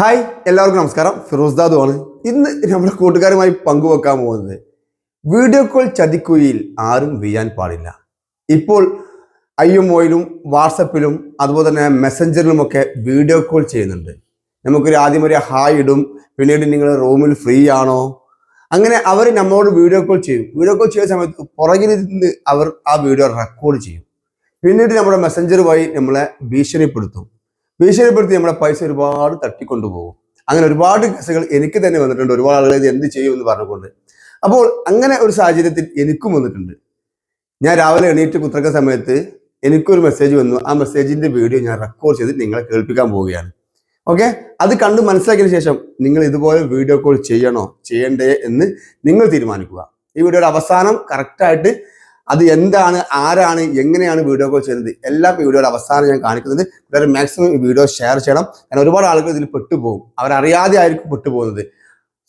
Hi എല്ലാവർക്കും നമസ്കാരം. ഫിറോസ് ദാദു ആണ്. ഇന്ന് നമ്മുടെ കൂട്ടുകാരുമായി പങ്കുവെക്കാൻ പോകുന്നത് വീഡിയോ കോൾ ചതിക്കുഴിയിൽ ആരും വീഴാൻ പാടില്ല. ഇപ്പോൾ ഐ എം ഒയിലും വാട്സപ്പിലും അതുപോലെ തന്നെ മെസ്സഞ്ചറിലുമൊക്കെ വീഡിയോ കോൾ ചെയ്യുന്നുണ്ട്. നമുക്കൊരു ആദ്യം ഒരു ഹായ് ഇടും പിന്നീട് നിങ്ങൾ റൂമിൽ ഫ്രീ ആണോ? അങ്ങനെ അവർ നമ്മളോട് വീഡിയോ കോൾ ചെയ്യും. വീഡിയോ കോൾ ചെയ്യുന്ന സമയത്ത് പുറകിൽ നിന്ന് അവർ ആ വീഡിയോ റെക്കോർഡ് ചെയ്യും. പിന്നീട് നമ്മുടെ മെസ്സഞ്ചർ വഴി നമ്മളെ ഭീഷണിപ്പെടുത്തും. ഭീഷണിപ്പെടുത്തി നമ്മുടെ പൈസ ഒരുപാട് തട്ടിക്കൊണ്ടുപോകും. അങ്ങനെ ഒരുപാട് കേസുകൾ എനിക്ക് തന്നെ വന്നിട്ടുണ്ട്. ഒരുപാട് ആളുകൾ ഇത് എന്ത് ചെയ്യും എന്ന് പറഞ്ഞുകൊണ്ട്. അപ്പോൾ അങ്ങനെ ഒരു സാഹചര്യത്തിൽ എനിക്കും വന്നിട്ടുണ്ട്. ഞാൻ രാവിലെ എണീറ്റ് കുത്തക്ക സമയത്ത് എനിക്കൊരു മെസ്സേജ് വന്നു. ആ മെസ്സേജിന്റെ വീഡിയോ ഞാൻ റെക്കോർഡ് ചെയ്ത് നിങ്ങളെ കേൾപ്പിക്കാൻ പോവുകയാണ്. ഓക്കെ അത് കണ്ട് മനസ്സിലാക്കിയതിന് ശേഷം നിങ്ങൾ ഇതുപോലെ വീഡിയോ കോൾ ചെയ്യണോ? ചെയ്യണ്ടേ എന്ന് നിങ്ങൾ തീരുമാനിക്കുക. ഈ വീഡിയോയുടെ അവസാനം കറക്റ്റായിട്ട് അത് എന്താണ് ആരാണ് എങ്ങനെയാണ് വീഡിയോ കോൾ ചെയ്യുന്നത് എല്ലാം വീഡിയോയുടെ അവസാനം ഞാൻ കാണിക്കുന്നത്. വളരെ മാക്സിമം വീഡിയോ ഷെയർ ചെയ്യണം. കാരണം ഒരുപാട് ആളുകൾ ഇതിൽ പെട്ടുപോകും. അവരറിയാതെ ആയിരിക്കും പെട്ടുപോകുന്നത്.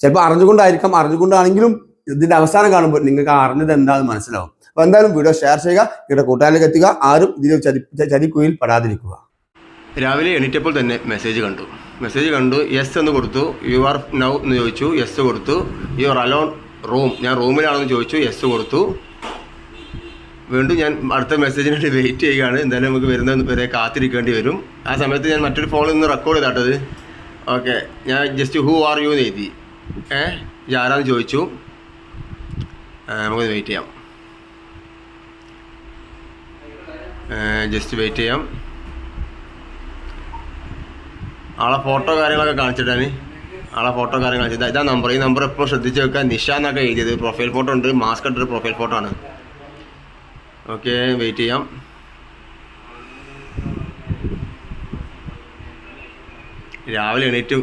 ചിലപ്പോൾ അറിഞ്ഞുകൊണ്ടായിരിക്കാം. അറിഞ്ഞുകൊണ്ടാണെങ്കിലും ഇതിന്റെ അവസാനം കാണുമ്പോൾ നിങ്ങൾക്ക് അറിഞ്ഞത് എന്താണെന്ന് മനസ്സിലാവും. അപ്പൊ എന്തായാലും വീഡിയോ ഷെയർ ചെയ്യുക. ഇവിടെ കൂട്ടുകാരിലേക്ക് എത്തുക. ആരും ഇതിൽ ചതി ചതിക്കുയിൽ പെടാതിരിക്കുക. രാവിലെ എണീറ്റപ്പോൾ തന്നെ മെസ്സേജ് കണ്ടു. മെസ്സേജ് കണ്ടു. യെസ് എന്ന് കൊടുത്തു. യു ആർ നൗ എന്ന് ചോദിച്ചു. യെസ് കൊടുത്തു. യു ആർ അലോൺ റൂം ഞാൻ റൂമിലാണെന്ന് ചോദിച്ചു. യെസ് കൊടുത്തു. വീണ്ടും ഞാൻ അടുത്ത മെസ്സേജിന് വേണ്ടി വെയിറ്റ് ചെയ്യുകയാണ്. എന്തായാലും നമുക്ക് വരുന്ന വരെ കാത്തിരിക്കേണ്ടി വരും. ആ സമയത്ത് ഞാൻ മറ്റൊരു ഫോണിൽ നിന്ന് റെക്കോർഡ് ചെയ്താട്ടത്. ഓക്കെ ഞാൻ ജസ്റ്റ് ഹൂ ആർ യു എന്ന് എഴുതി. ഏ? ആരാന്ന് ചോദിച്ചു. നമുക്ക് വെയിറ്റ് ചെയ്യാം. ജസ്റ്റ് വെയിറ്റ് ചെയ്യാം. ആളെ ഫോട്ടോ കാര്യങ്ങളൊക്കെ കാണിച്ചിട്ടാണ്. ആളെ ഫോട്ടോ കാര്യങ്ങൾ ഇതാ നമ്പർ ഈ നമ്പർ എപ്പോഴും ശ്രദ്ധിച്ച് വെക്കുക. നിഷ എന്നൊക്കെ എഴുതിയത്. പ്രൊഫൈൽ ഫോട്ടോ ഉണ്ട്. മാസ്ക് ഇട്ടൊരു പ്രൊഫൈൽ ഫോട്ടോ ആണ്. ഓക്കെ വെയിറ്റ് ചെയ്യാം രാവിലെ എണീറ്റ്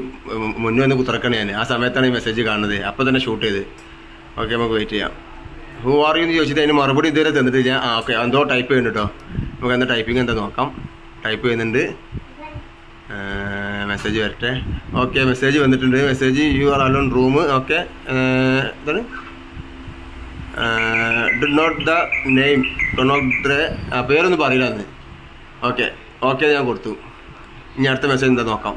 മുന്നേ വന്ന് കുത്തിറക്കണേ ഞാൻ ആ സമയത്താണ് ഈ മെസ്സേജ് കാണുന്നത്. അപ്പോൾ തന്നെ ഷൂട്ട് ചെയ്ത്. ഓക്കെ നമുക്ക് വെയിറ്റ് ചെയ്യാം. ഹൂ ആർ യു എന്ന് ചോദിച്ചിട്ട് അതിന് മറുപടി ഇതുവരെ തന്നിട്ട് ഞാൻ ആ ഓക്കെ എന്തോ ടൈപ്പ് ചെയ്യുന്നുണ്ട് കേട്ടോ നമുക്ക് എന്താ ടൈപ്പിംഗ് എന്താ നോക്കാം. ടൈപ്പ് ചെയ്യുന്നുണ്ട്. മെസ്സേജ് വരട്ടെ. ഓക്കെ മെസ്സേജ് വന്നിട്ടുണ്ട്. Message you are alone room okay എന്താണ്? Do not the name do not the പേരൊന്നും പറയില്ല അന്ന് ഓക്കെ ഓക്കെ ഞാൻ കൊടുത്തു. ഇനി അടുത്ത മെസ്സേജ് എന്താ നോക്കാം.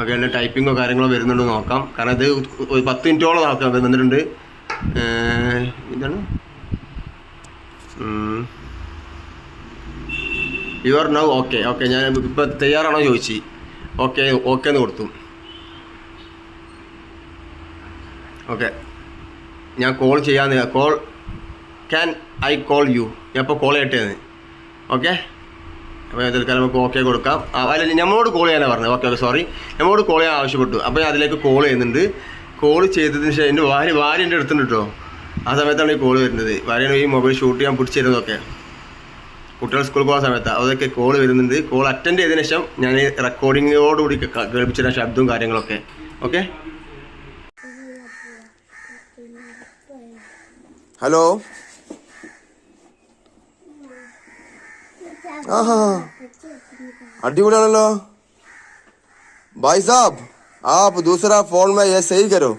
ഓക്കെ എന്റെ ടൈപ്പിങ്ങോ കാര്യങ്ങളോ വരുന്നുണ്ടോ നോക്കാം. കാരണം ഇത് ഒരു പത്ത് മിനിറ്റോളം നോക്കാം വന്നിട്ടുണ്ട്. ഇതാണ്. You are now okay okay ഞാൻ ഇപ്പം തയ്യാറാണോ ചോദിച്ചു. ഓക്കെ ഓക്കെ എന്ന് കൊടുത്തു. ഓക്കെ ഞാൻ കോൾ ചെയ്യാന്ന് call can I call you ഞാൻ ഇപ്പോൾ കോൾ ചെയ്യട്ടേന്ന്. ഓക്കെ അപ്പോൾ തൽക്കാലം നമുക്ക് ഓക്കെ കൊടുക്കാം. അല്ല നമ്മളോട് കോൾ ചെയ്യാനാണ് പറഞ്ഞത്. ഓക്കെ ഓക്കെ സോറി നമ്മളോട് കോൾ ചെയ്യാൻ ആവശ്യപ്പെട്ടു. അപ്പോൾ ഞാൻ അതിലേക്ക് കോൾ ചെയ്യുന്നുണ്ട്. കോൾ ചെയ്തതിന് ശേഷം എന്റെ ഭാര്യ ഭാര്യ എന്റെ അടുത്തുണ്ട് കേട്ടോ ആ സമയത്താണ് ഈ കോൾ വരുന്നത്. വാര്യാണ് ഈ മൊബൈൽ ഷൂട്ട് ചെയ്യാൻ പിടിച്ചിരുന്നതൊക്കെ. കുട്ടികൾ സ്കൂളിൽ പോകുന്ന സമയത്ത്. അതൊക്കെ കോൾ വരുന്നുണ്ട്. കോൾ അറ്റൻഡ് ചെയ്തതിന് ശേഷം ഞാൻ ക- കേൾപ്പിച്ചിരുന്ന ശബ്ദവും കാര്യങ്ങളൊക്കെ. ഓക്കെ हेलो हाँ हाँ हड्डी उड़ा लो भाई साहब, आप दूसरा फ़ोन में ये सही करो।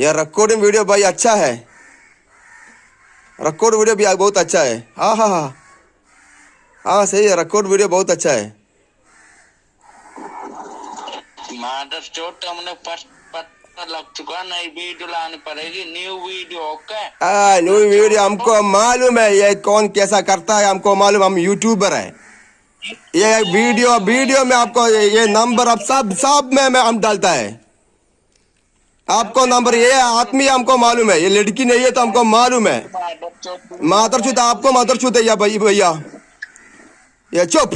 यह रिकॉर्डिंग वीडियो भाई अच्छा है। रिकॉर्ड वीडियो भी बहुत अच्छा है। हाँ हाँ हाँ। हाँ सही है रिकॉर्ड वीडियो बहुत अच्छा है। मादर चोट हमने फ़र्स्ट पता लग चुका नई वीडियो लानी पड़ेगी न्यू वीडियो ओके हाँ न्यू वीडियो हमको मालूम है ये कौन कैसा करता है हमको मालूम हम यूट्यूबर है। ये वीडियो वीडियो में आपको ये, ये नंबर अब सब सब में, में हम डालता है। आपको नंबर ये आदमी हमको मालूम है, ये लड़की नहीं है तो हमको मालूम है। मातर छूत आपको मातर छूत है भाई भैया? ये चुप?